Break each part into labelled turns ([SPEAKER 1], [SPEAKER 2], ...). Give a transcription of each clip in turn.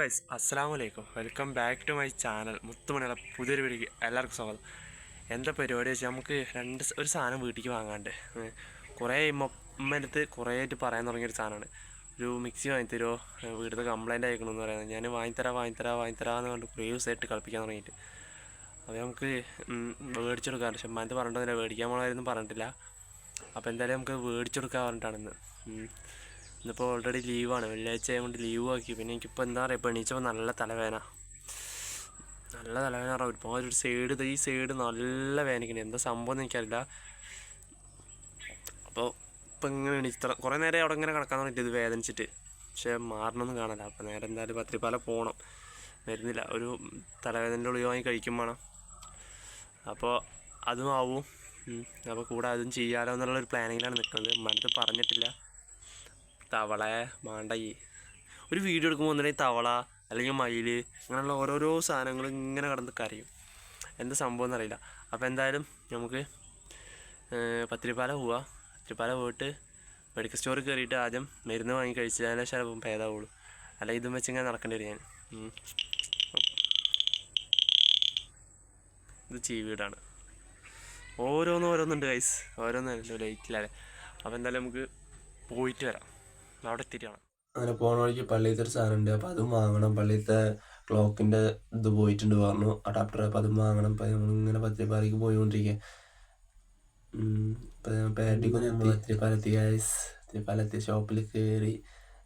[SPEAKER 1] Guys അസ്സാം വലൈക്കും welcome back to my channel. മുത്തുമണിയുടെ പുതിയൊരു വീഡിയോക്ക് എല്ലാവർക്കും സ്വാഗതം. എന്താ പരിപാടി വെച്ചാൽ നമുക്ക് രണ്ട് ഒരു സാധനം വീട്ടിലേക്ക് വാങ്ങാണ്ട്. കുറേ ഉമ്മടുത്ത് കുറേ ആയിട്ട് പറയാൻ തുടങ്ങിയൊരു സാധനമാണ്. ഒരു മിക്സി വാങ്ങിത്തരുമോ വീട്ടിൽ കംപ്ലൈന്റ് എന്ന് പറയുന്നത്. ഞാൻ വാങ്ങിത്തരാ വാങ്ങിത്തരാ എന്ന് പറഞ്ഞിട്ട് കുറേ ദിവസമായിട്ട് കളിപ്പിക്കാൻ തുടങ്ങിയിട്ട്. അപ്പോൾ നമുക്ക് മേടിച്ചെടുക്കാം പക്ഷെ അമ്മാനത്ത് പറഞ്ഞിട്ടില്ല മേടിക്കാൻ പോകണമായിരുന്നു പറഞ്ഞിട്ടില്ല. അപ്പോൾ എന്തായാലും നമുക്ക് മേടിച്ചെടുക്കാൻ പറഞ്ഞിട്ടാണ് ഇന്ന്. ഇന്നിപ്പോൾ ഓൾറെഡി ലീവാണ് വെള്ളിയാഴ്ച ആയതുകൊണ്ട് ലീവ് ആക്കി. പിന്നെ എനിക്കിപ്പോൾ എന്താ പറയുക എണീച്ചപ്പോൾ നല്ല തലവേന നല്ല തലവേന പറഞ്ഞാൽ ഒരുപാട് ഒരു സൈഡ് ഈ സൈഡ് നല്ല വേനയ്ക്കുണ്ട് എന്താ സംഭവം എന്ന് എനിക്കറിയില്ല. അപ്പോൾ ഇപ്പം ഇങ്ങനെ എണീച്ചിത്ര കുറേ നേരം അവിടെ ഇങ്ങനെ കിടക്കാൻ തുടങ്ങിയിട്ട് ഇത് വേദനിച്ചിട്ട്. പക്ഷേ മാറണമെന്ന് കാണില്ല അപ്പോൾ നേരെ എന്തായാലും പത്രിപ്പാല പോകണം വരുന്നില്ല. ഒരു തലവേദനയുടെ ഒളിവ് വാങ്ങി കഴിക്കും വേണം. അപ്പോൾ അതും ആവും. അപ്പോൾ കൂടെ അതും ചെയ്യാലോ എന്നുള്ളൊരു പ്ലാനിങ്ങിലാണ് നിൽക്കുന്നത് മനത്ത് പറഞ്ഞിട്ടില്ല. തവള മാണ്ടായി ഒരു വീഡിയോ എടുക്കുമ്പോൾ ഒന്നില്ലെങ്കിൽ തവള അല്ലെങ്കിൽ മയിൽ അങ്ങനെയുള്ള ഓരോരോ സാധനങ്ങൾ ഇങ്ങനെ കടന്ന് കരയും. എന്താ സംഭവം എന്നറിയില്ല അപ്പോൾ എന്തായാലും നമുക്ക് പത്തിരിപ്പാല പോവുക പത്തിരിപ്പാല പോയിട്ട് മെഡിക്കൽ സ്റ്റോറിൽ കയറിയിട്ട് ആദ്യം മരുന്ന് വാങ്ങി കഴിച്ചാലേ ചിലപ്പം ഭേദമാവുള്ളൂ അല്ല ഇതും വെച്ച് ഇങ്ങനെ നടക്കേണ്ടി വരും ഞാൻ. ഇത് ചീവീടാണ് ഓരോന്നും ഓരോന്നുണ്ട് ഗൈസ് ഓരോന്നും ലൈറ്റിലല്ലേ അപ്പോൾ എന്തായാലും നമുക്ക് പോയിട്ട് വരാം. അവിടെ എത്തിയിട്ടാണ്.
[SPEAKER 2] അങ്ങനെ പോണ വഴിക്ക് പള്ളിയിലത്തെ ഒരു സാധനം ഉണ്ട് അപ്പം അതും വാങ്ങണം. പള്ളിയിലത്തെ ക്ലോക്കിന്റെ ഇത് പോയിട്ടുണ്ട് പറഞ്ഞു. അഡാപ്റ്റർ. അപ്പൊ അതും വാങ്ങണം. അപ്പം നമ്മളിങ്ങനെ പത്തിരിപ്പാലയ്ക്ക് പോയിക്കൊണ്ടിരിക്കുക ഇപ്പം ഗൈസ് പത്തിരിപ്പാലെത്തി ഷോപ്പിൽ കയറി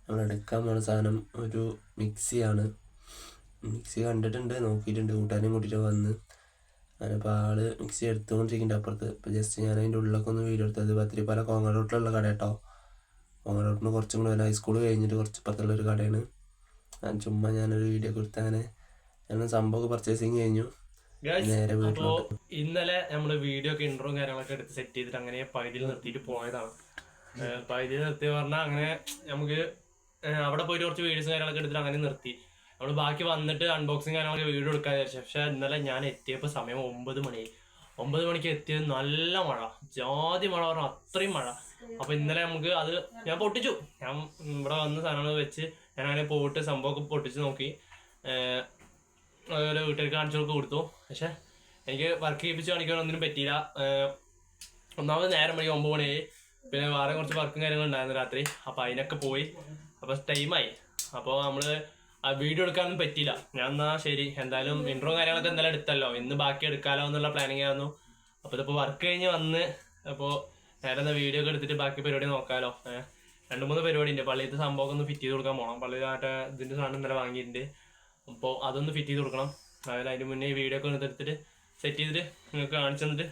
[SPEAKER 2] നമ്മൾ എടുക്കാൻ പോണ സാധനം ഒരു മിക്സിയാണ്. മിക്സി കണ്ടിട്ടുണ്ട്. നോക്കിയിട്ടുണ്ട്. കൂട്ടാനും കൂട്ടിയിട്ട് വന്ന്. അങ്ങനെ അപ്പോൾ ആൾ മിക്സി എടുത്തുകൊണ്ടിരിക്കുന്നുണ്ട് അപ്പുറത്ത്. ഇപ്പൊ ജസ്റ്റ് ഞാൻ അതിന്റെ ഉള്ളിലൊക്കെ ഒന്ന് വീഡിയോ പത്തിരിപ്പാല കോങ്ങാടോട്ടിലുള്ള കട കേട്ടോ കോങ്ങാടോട്ടിന് കുറച്ചും കൂടെ ഒരു ഹൈസ്കൂൾ കഴിഞ്ഞിട്ട് കുറച്ച് ഇപ്പുറത്തുള്ള ഒരു കടയാണ്. ഞാൻ ചുമ്മാ ഞാനൊരു വീഡിയോ കൊടുത്ത് അങ്ങനെ ഞാൻ സംഭവമൊക്കെ പർച്ചേസിങ് കഴിഞ്ഞു. നേരെ വീട്ടിലോട്ട്.
[SPEAKER 1] ഇന്നലെ നമ്മൾ വീഡിയോ ഒക്കെ ഇൻട്രോയും കാര്യങ്ങളൊക്കെ എടുത്ത് സെറ്റ് ചെയ്തിട്ട് അങ്ങനെ പകുതിയിൽ നിർത്തിയിട്ട് പോയതാണ്. പകുതിയിൽ നിർത്തി പറഞ്ഞാൽ അങ്ങനെ നമുക്ക് അവിടെ പോയിട്ട് കുറച്ച് വീഡിയോസ് കാര്യങ്ങളൊക്കെ എടുത്തിട്ട് അങ്ങനെ നിർത്തി. നമ്മൾ ബാക്കി വന്നിട്ട് അൺബോക്സിങ് കാര്യങ്ങളൊക്കെ വീഡിയോ എടുക്കാൻ വിചാരിച്ചു. പക്ഷെ ഇന്നലെ ഞാൻ എത്തിയപ്പോൾ സമയം ഒമ്പത് മണിയായി. ഒമ്പത് മണിക്ക് എത്തിയത് നല്ല മഴ. ജാതി മഴ പറഞ്ഞു അത്രയും മഴ. അപ്പൊ ഇന്നലെ നമുക്ക് അത് ഞാൻ പൊട്ടിച്ചു. ഞാൻ ഇവിടെ വന്ന സാധനങ്ങൾ വെച്ച് ഞാൻ അങ്ങനെ പോയിട്ട് സംഭവമൊക്കെ പൊട്ടിച്ചു നോക്കി. അതുപോലെ വീട്ടിൽ കാണിച്ചു കൊടുത്തു. പക്ഷെ എനിക്ക് വർക്ക് ചെയ്യിപ്പിച്ച് കാണിക്കാൻ ഒന്നിനും പറ്റിയില്ല ഒന്നാമത് നേരം മണി ഒമ്പത് മണിയായി. പിന്നെ വേറെ കുറച്ച് വർക്കും കാര്യങ്ങളും ഉണ്ടായിരുന്നു രാത്രി. അപ്പോൾ അതിനൊക്കെ പോയി. അപ്പോൾ ടൈമായി അപ്പോൾ നമ്മൾ ആ വീഡിയോ എടുക്കാനൊന്നും പറ്റിയില്ല. ഞാൻ എന്നാ ശരി എന്തായാലും ഇൻട്രോ കാര്യങ്ങളൊക്കെ എന്തായാലും എടുത്തല്ലോ. ഇന്ന് ബാക്കി എടുക്കാലോ എന്നുള്ള പ്ലാനിങ് ആയിരുന്നു. അപ്പോൾ ഇതിപ്പോൾ വർക്ക് കഴിഞ്ഞ് വന്ന് അപ്പോൾ നേരെ വീഡിയോ ഒക്കെ എടുത്തിട്ട് ബാക്കി പരിപാടി നോക്കാലോ. രണ്ട് മൂന്ന് പരിപാടി ഉണ്ട് പള്ളിയത്തെ സംഭവമൊക്കെ ഒന്ന് ഫിറ്റ് ചെയ്ത് കൊടുക്കാൻ പോകണം പള്ളിയിൽ ഇതിന്റെ സാധനം ഇന്നലെ വാങ്ങിയിട്ടുണ്ട്. അപ്പോൾ അതൊന്ന് ഫിറ്റ് ചെയ്ത് കൊടുക്കണം. അതായത് അതിന് മുന്നേ വീഡിയോ ഒക്കെ എടുത്തിട്ട് സെറ്റ് ചെയ്തിട്ട് നിങ്ങൾക്ക് കാണിച്ചു തന്നിട്ട്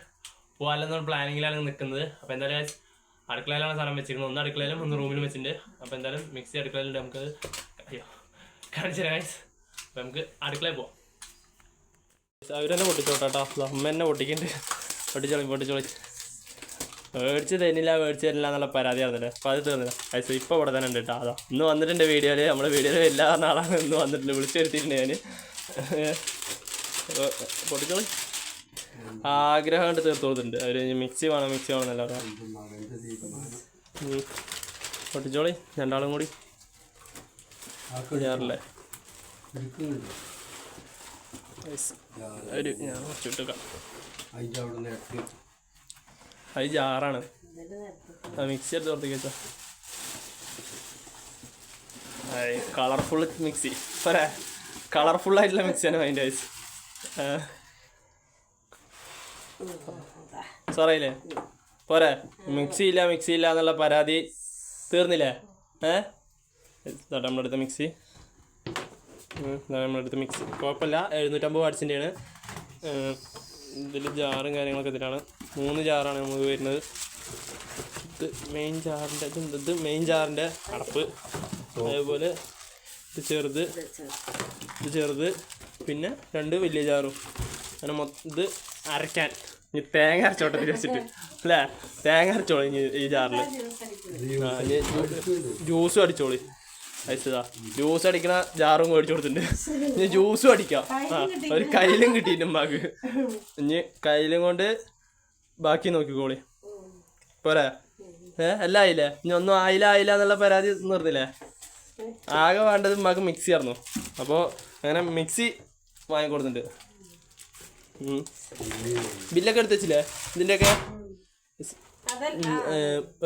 [SPEAKER 1] പോകാലെന്നുള്ള പ്ലാനിങ്ങിലാണ് നിൽക്കുന്നത് അപ്പോൾ എന്തായാലും അടുക്കളയിലാണ് സാധനം വെച്ചിരുന്നത് ഒന്ന് അടുക്കളയിലും ഒന്ന് റൂമിലും വെച്ചിട്ടുണ്ട്. അപ്പോൾ എന്തായാലും മിക്സി അടുക്കളയിലുണ്ട്. നമുക്ക് അയ്യോ കാണിച്ചു തരാം അപ്പം നമുക്ക് അടുക്കളയിൽ പോവാം. അവരെന്നെ പൊട്ടിച്ചോട്ടാട്ടോ അമ്മ എന്നെ പൊട്ടിക്കുന്നുണ്ട് പൊട്ടിച്ചോളി പൊട്ടിച്ചോളി. മേടിച്ച് തരുന്നില്ല മേടിച്ച് തരില്ല എന്നുള്ള പരാതിയായിരുന്നല്ലേ അപ്പം അത് തീർന്നില്ല. ഇപ്പോൾ ഇവിടെ തന്നെ ഉണ്ട് കേട്ടോ അതാ ഇന്ന് വന്നിട്ടുണ്ട് വീഡിയോയിൽ നമ്മുടെ വീഡിയോയിൽ എല്ലാ നാളാണ് ഇന്ന് വന്നിട്ടുണ്ട്. വിളിച്ചു വരുത്തിയിട്ടുണ്ട് ഞാൻ പൊട്ടിച്ചോളി. ആഗ്രഹം കണ്ട് തീർത്ത് കൊടുത്തിട്ടുണ്ട്. അവർ മിക്സി വേണം മിക്സി വേണം പറയാം. പൊട്ടിച്ചോളി രണ്ടാളും കൂടി. ചെയ്യാറില്ലേ ഒരു ഞാൻ അത് ജാറാണ്. ആ മിക്സി എടുത്ത് പുറത്തേക്ക് വെച്ചോ. കളർഫുൾ മിക്സി പോരാ. കളർഫുൾ ആയിട്ടുള്ള മിക്സിയാണ് അതിന്റെ ഐസ് സാറയില്ലേ? പോരാ. മിക്സി ഇല്ല മിക്സി ഇല്ല എന്നുള്ള പരാതി തീർന്നില്ലേ? ഏ? ഇതാ നമ്മളെടുത്ത മിക്സി. ഇതാണ് നമ്മളെടുത്ത മിക്സി. കുഴപ്പമില്ല. എഴുന്നൂറ്റമ്പത് വാട്സിന്റെയാണ് ഇതിൽ ജാറും കാര്യങ്ങളൊക്കെ ഇതിലാണ്. മൂന്ന് ജാറാണ് നമുക്ക് വരുന്നത്. ഇത് മെയിൻ ജാറിന്റെ ഇത് ഇത് മെയിൻ ജാറിന്റെ അടപ്പ്. അതേപോലെ ഇത് ചെറുത്. ഇത് ചെറുത്. പിന്നെ രണ്ട് വലിയ ജാറും. അങ്ങനെ മൊത്തം ഇത് അരയ്ക്കാൻ. ഇനി തേങ്ങ അരച്ചോട്ടത്തിൽ വെച്ചിട്ട് അല്ലേ? തേങ്ങ അരച്ചോളി ഈ ജാറിൽ ജ്യൂസും അടിച്ചോളി. അയച്ചതാ. ജ്യൂസ് അടിക്കണ ജാറും മേടിച്ചു കൊടുത്തിട്ടുണ്ട്. ഇനി ജ്യൂസും അടിക്കാം. ആ ഒരു കയ്യിലും കിട്ടിയിട്ട് ഉമ്മാക്ക് ഇനി കയ്യിലും കൊണ്ട് ബാക്കി നോക്കിക്കോളി. പോരാ? ഏ അല്ല ആയില്ലേ? ഇനി ഒന്നും ആയില്ല ആയില്ല എന്നുള്ള പരാതി നിർന്നില്ലേ ആകെ വേണ്ടത് ഉമ്മാക്ക് മിക്സി ആയിരുന്നു. അപ്പോൾ അങ്ങനെ മിക്സി വാങ്ങിക്കൊടുത്തിട്ടുണ്ട്. ബില്ലൊക്കെ എടുത്ത് വെച്ചില്ലേ? ഇതിന്റെയൊക്കെ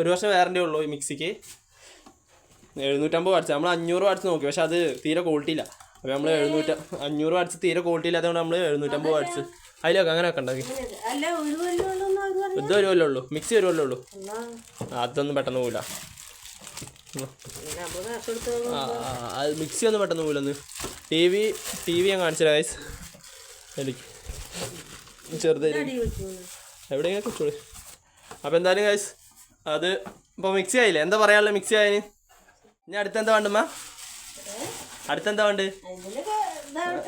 [SPEAKER 1] ഒരു വർഷം വാറണ്ടി ഉള്ളൂ ഈ മിക്സിക്ക് എഴുന്നൂറ്റമ്പത് വാട്സ്. നമ്മൾ അഞ്ഞൂറ് വാട്സ് നോക്കി. പക്ഷെ അത് തീരെ ക്വാളിറ്റി ഇല്ല. അപ്പോൾ നമ്മൾ എഴുന്നൂറ്റ അഞ്ഞൂറ് വാട്സ് തീരെ ക്വാളിറ്റി ഇല്ലാത്തതുകൊണ്ട് നമ്മൾ എഴുന്നൂറ്റമ്പത് വാട്സ്. അതിലൊക്കെ ഉണ്ടാക്കി
[SPEAKER 3] കൊല്ലമൊന്നും അവർ പറഞ്ഞു
[SPEAKER 1] ഇത് ഒരു കൊല്ലം ഉള്ളൂ. മിക്സി ഒരു കൊല്ലം ഉള്ളൂ. അതൊന്നും പെട്ടെന്ന് പോകില്ല അത് മിക്സി ഒന്നും പെട്ടെന്ന് പോകില്ലെന്ന് ടി വി ടി വി ഞാൻ കാണിച്ചില്ല ഗൈസ് എനിക്ക് ചെറുതായി. എവിടെയെങ്കിലും വെച്ചോളൂ. അപ്പോൾ എന്തായാലും ഗൈസ് അത് ഇപ്പോൾ മിക്സി ആയില്ലേ? എന്താ പറയാനുള്ളത് മിക്സി ആയതിന്? ഇനി അടുത്ത എന്താ വേണ്ടമ്മ? അടുത്തെന്താ വേണ്ട?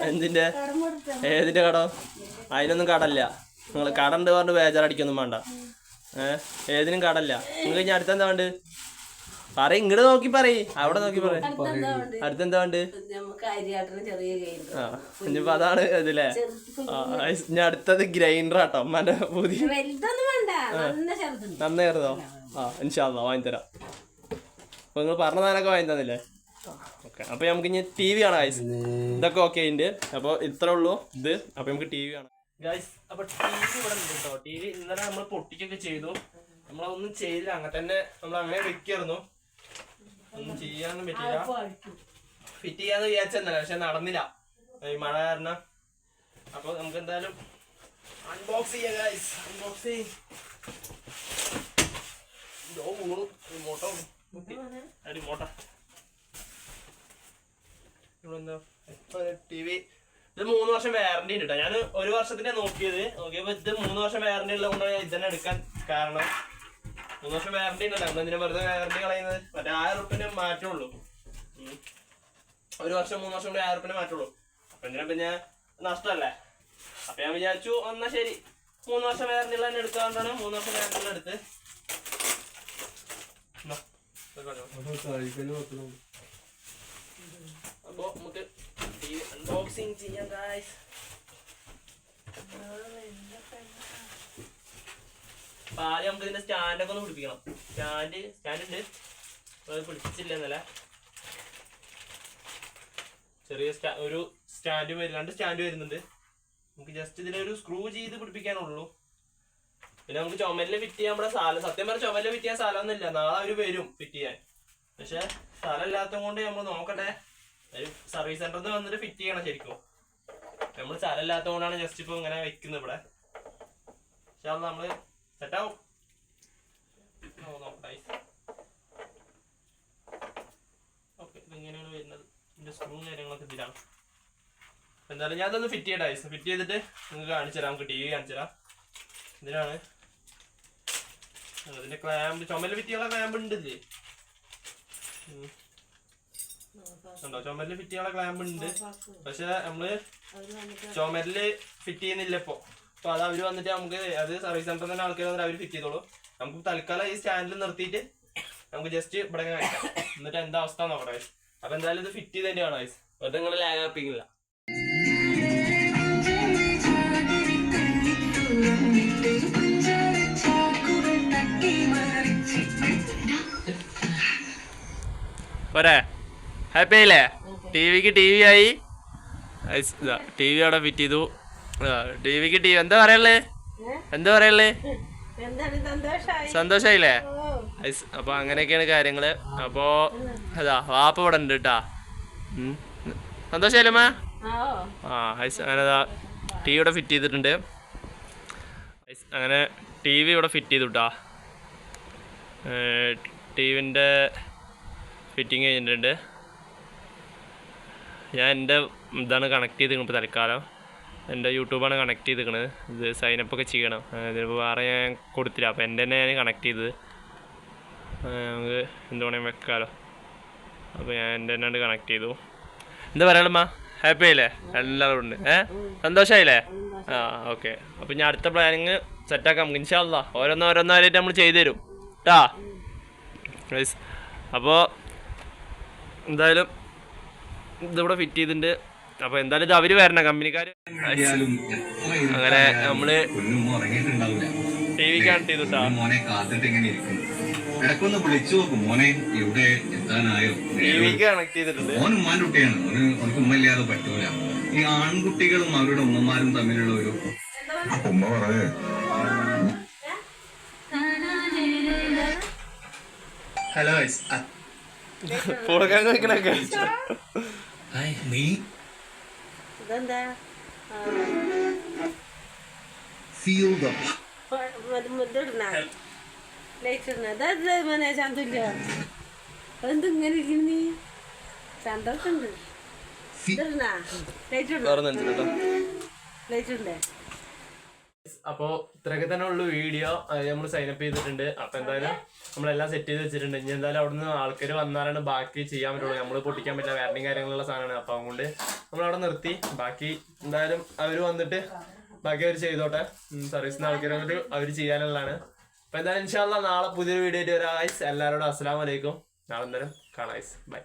[SPEAKER 3] എന്തിന്റെ?
[SPEAKER 1] ഏതിന്റെ
[SPEAKER 3] കടം?
[SPEAKER 1] അതിനൊന്നും കടല്ല. നിങ്ങൾ കട ഉണ്ട് പറഞ്ഞ് ബേജാറടിക്കൊന്നും വേണ്ട. ഏഹ് ഏതിനും കടല്ല. നിങ്ങൾ ഇനി അടുത്തെന്താ വേണ്ട? പറ ഇങ്ങോട്ട് നോക്കി പറ അവിടെ നോക്കി പറ അടുത്തെന്താ വേണ്ട? ഇനിയിപ്പോ അതാണ് ഇതില്ലേ ഇനി അടുത്തത് ഗ്രൈൻഡർ ആട്ടോ അമ്മന്റെ പുതിയ. നന്നായിരുന്നോ ആ ഇൻഷാ വാങ്ങിത്തരാം. അപ്പോൾ നിങ്ങൾ പറഞ്ഞ സാധനമൊക്കെ വാങ്ങി തന്നില്ലേ? ഓക്കെ അപ്പോൾ നമുക്ക് ഇനി ടി വി കാണാം ഗൈസ് ഇതൊക്കെ ഓക്കെ ഉണ്ട്. അപ്പോൾ ഇത്രേ ഉള്ളൂ. ഇത് അപ്പോൾ നമുക്ക് ടി വി കാണാം. ഗൈസ് അപ്പോൾ ടി വി ഇവിടെ ഉണ്ട് കേട്ടോ ടി വി ഇന്നലെ നമ്മൾ പൊട്ടിക്കൊക്കെ ചെയ്തു. നമ്മളൊന്നും ചെയ്തില്ല. അങ്ങനെ തന്നെ നമ്മൾ അങ്ങനെ വെക്കായിരുന്നു. ഒന്നും ചെയ്യാനൊന്നും പറ്റില്ല. ഫിറ്റ് ചെയ്യാന്ന് വിചാരിച്ചെന്നല്ല പക്ഷെ നടന്നില്ല. ഈ മഴ കാരണം. അപ്പോൾ നമുക്ക് എന്തായാലും അൺബോക്സ് ചെയ്യാം ഗൈസ് അൺബോക്സ് ചെയ്യും. ഇതോ വീണു റിമോട്ടോ റിമോട്ടാ ടി വി. ഇത് മൂന്ന് വർഷം വാറണ്ടി ഉണ്ട് കേട്ടോ ഞാൻ ഒരു വർഷത്തിന്റെ നോക്കിയത്. നോക്കിയപ്പോ ഇത് മൂന്ന് വർഷം വാറണ്ടി ഉള്ളതുകൊണ്ട് ഇതന്നെ എടുക്കാൻ കാരണം മൂന്ന് വർഷം വാറണ്ടി ഉണ്ടല്ലോ. നമ്മൾ വെറുതെ വാറണ്ടി കളയുന്നത്? മറ്റേ ആയിരം റുപ്യന്റെ മാറ്റമുള്ളൂ. ഒരു വർഷം മൂന്ന് വർഷം കൂടി ആയിരം റുപ്യന്റെ മാറ്റുള്ളൂ അപ്പൊ എന്തിനാ പിന്നെ നഷ്ടമല്ലേ അപ്പൊ ഞാൻ വിചാരിച്ചു എന്നാ ശരി. മൂന്ന് വർഷം വാറണ്ടി ഉള്ള തന്നെ എടുക്കാണ്ടാണ് മൂന്ന് വർഷം വാറണ്ടി ഉള്ള എടുത്ത്. അപ്പൊ നമുക്ക് അൺബോക്സിങ് ചെയ്യാം ഗായ്സ് അപ്പൊ ആദ്യം നമുക്ക് ഇതിന്റെ സ്റ്റാൻഡൊക്കെ ഒന്ന് പിടിപ്പിക്കണം. സ്റ്റാൻഡ് സ്റ്റാൻഡ് ഉണ്ട്. അത് പിടിച്ചില്ല എന്നല്ല ചെറിയ സ്റ്റാ ഒരു സ്റ്റാൻഡ് വരും രണ്ട് സ്റ്റാൻഡ് വരുന്നുണ്ട്. നമുക്ക് ജസ്റ്റ് ഇതിലൊരു സ്ക്രൂ ചെയ്ത് പിടിപ്പിക്കാനുള്ളൂ. പിന്നെ നമുക്ക് ചുമലിൽ ഫിറ്റ് ചെയ്യാൻ നമ്മുടെ സ്ഥലം സത്യം പറഞ്ഞാൽ ചുമലിൽ ഫിറ്റ് ചെയ്യാൻ സ്ഥലമൊന്നുമില്ല നാളെ അവർ വരും ഫിറ്റ് ചെയ്യാൻ. പക്ഷെ സ്ഥലം ഇല്ലാത്തത് കൊണ്ട് നമ്മൾ നോക്കട്ടെ. സർവീസ് സെന്ററിൽ നിന്ന് വന്നിട്ട് ഫിറ്റ് ചെയ്യണം ശരിക്കും. നമ്മൾ സ്ഥലം ഇല്ലാത്തത് കൊണ്ടാണ് ജസ്റ്റ് ഇപ്പൊ ഇങ്ങനെ വെക്കുന്നത് ഇവിടെ. പക്ഷെ അത് നമ്മൾ സെറ്റാവും ഓക്കെ വരുന്നത്. ഇതിന്റെ സ്ക്രൂ കാര്യങ്ങളൊക്കെ ഇതിലാണ്. എന്തായാലും ഞാൻ അതൊന്ന് ഫിറ്റ് ചെയ്യട്ടെ ഫിറ്റ് ചെയ്തിട്ട് നിങ്ങൾക്ക് കാണിച്ചു തരാം നമുക്ക് ടി വി കാണിച്ചു തരാം ഇതിനാണ് അതിന്റെ ക്ലാമ്പ് ചുമൽ ഭിത്തിയുള്ള ക്ലാമ്പ് ഉണ്ട് ഇതിൽ ചുമലിൽ ഫിറ്റ് ചെയ്യാനുള്ള ക്ലാമ്പ് ഉണ്ട്. പക്ഷെ നമ്മൾ ചുമരിൽ ഫിറ്റ് ചെയ്യുന്നില്ല ഇപ്പൊ. അപ്പൊ അത് അവർ വന്നിട്ട് നമുക്ക് അത് സർവീസ് സെന്ററിൽ തന്നെ ആൾക്കാർ വന്നിട്ട് അവർ ഫിറ്റ് ചെയ്തോളൂ. നമുക്ക് തൽക്കാലം ഈ സ്റ്റാൻഡിൽ നിർത്തിയിട്ട് നമുക്ക് ജസ്റ്റ് ഇവിടെ കാണിക്കാം. എന്നിട്ട് എന്താ അവസ്ഥ നോക്കട്ടെ. അപ്പൊ എന്തായാലും ഇത് ഫിറ്റ് ചെയ്ത് തന്നെയാണ് guys. വെറുതെ നിങ്ങൾ ലാഗ് ആപ്പിക്കില്ല പോരെ. ഹാപ്പി ആയില്ലേ? ടി വിക്ക് ടി വി ആയി ടി വി അവിടെ ഫിറ്റ് ചെയ്തു. ടി വിക്ക് ടി വി എന്താ പറയല്ലേ എന്താ പറയല്ലേ
[SPEAKER 3] സന്തോഷമായി
[SPEAKER 1] സന്തോഷായില്ലേ? അപ്പൊ അങ്ങനെയൊക്കെയാണ് കാര്യങ്ങൾ. അപ്പോ അതാ വാപ്പ ഇവിടെ ഉണ്ട് കേട്ടാ സന്തോഷായില്ലേ
[SPEAKER 3] ആ
[SPEAKER 1] ആ ഐസ് അങ്ങനെ അതാ ടി വിടെ ഇവിടെ ഫിറ്റ് ചെയ്തിട്ടുണ്ട്. അങ്ങനെ ടി വി ഇവിടെ ഫിറ്റ് ചെയ്തു കേട്ടാ ടി വിന്റെ ഫിറ്റിങ് കഴിഞ്ഞിട്ടുണ്ട് ഞാൻ എന്റെ ഇതാണ് കണക്ട് ചെയ്തിരിക്കുന്നത് ഇപ്പോൾ തൽക്കാലം. എന്റെ യൂട്യൂബാണ് കണക്ട് ചെയ്തിരിക്കുന്നത്. ഇത് സൈനപ്പ് ഒക്കെ ചെയ്യണം. ഇതിപ്പോൾ വേറെ ഞാൻ കൊടുത്തില്ല. അപ്പോൾ എന്റെ തന്നെ ഞാൻ കണക്ട് ചെയ്തത്. നമുക്ക് എന്തുവേണേ വെക്കാമല്ലോ അപ്പോൾ ഞാൻ എന്റെ തന്നെ കണക്ട് ചെയ്തു. എന്താ പറയാളമ്മ ഹാപ്പി ആയില്ലേ? എല്ലാവരും ഉണ്ട്. ഏ? സന്തോഷമായില്ലേ ആ ഓക്കെ അപ്പോൾ ഞാൻ അടുത്ത പ്ലാനിങ് സെറ്റാക്കാം നമുക്ക് ഇൻഷാല്ല ഓരോന്നോരോന്നോ ഓരോന്നായിട്ട് നമ്മൾ ചെയ്തു തരും. കേട്ടാ അപ്പോൾ എന്തായാലും ഇതിവിടെ ഫിറ്റ് ചെയ്തിട്ടുണ്ട്. അപ്പൊ എന്തായാലും ഇത് അവർ വരണം കമ്പനിക്കാർ
[SPEAKER 4] ആയാലും
[SPEAKER 1] അങ്ങനെ
[SPEAKER 4] നമ്മൾ
[SPEAKER 1] ടി വി കണക്ട് ചെയ്തിട്ടാ
[SPEAKER 4] ഇടക്കൊന്ന് വിളിച്ചു നോക്കും മോനെ ഇവിടെ എത്താനായോ? മോൻ കുട്ടിയാണ്. പറ്റൂല. ഈ ആൺകുട്ടികളും അവരുടെ ഉമ്മമാരും തമ്മിലുള്ള ഒരു
[SPEAKER 5] അപ്പൊ ഉമ്മ പറയേ
[SPEAKER 1] ഹലോ പോകാൻ നോക്കണൊക്കെ.
[SPEAKER 4] നീ?
[SPEAKER 3] ഇതെന്താ? ചന്തില്ല എന്തിങ്ങനെ ഇരിക്കുന്നു നീ? ഇതിടണ ലൈറ്റ് ഇടണ ലൈറ്റ് ഉണ്ടേ
[SPEAKER 1] അപ്പോ ഇത്രയൊക്കെ തന്നെ ഉള്ളു വീഡിയോ. നമ്മൾ സൈനപ്പ് ചെയ്തിട്ടുണ്ട്. അപ്പൊ എന്തായാലും നമ്മളെല്ലാം സെറ്റ് ചെയ്ത് വെച്ചിട്ടുണ്ട്. ഇനി എന്തായാലും അവിടുന്ന് ആൾക്കാർ വന്നാലാണ് ബാക്കി ചെയ്യാൻ പറ്റുള്ളൂ. നമ്മൾ പൊട്ടിക്കാൻ പറ്റില്ല. വേറെയും കാര്യങ്ങളുള്ള സാധനമാണ്. അപ്പൊ അതുകൊണ്ട് നമ്മൾ അവിടെ നിർത്തി. ബാക്കി എന്തായാലും അവർ വന്നിട്ട് ബാക്കി അവർ ചെയ്തോട്ടെ. സർവീസിന് ആൾക്കാർ വന്നിട്ട് അവർ ചെയ്യാനുള്ളതാണ്. അപ്പൊ എന്തായാലും ഇൻഷാല്ല നാളെ പുതിയൊരു വീഡിയോ ആയിട്ട് വരാം എല്ലാവരോടും അസ്സാം വലൈക്കും നാളെ എന്തായാലും കാണാം ബൈ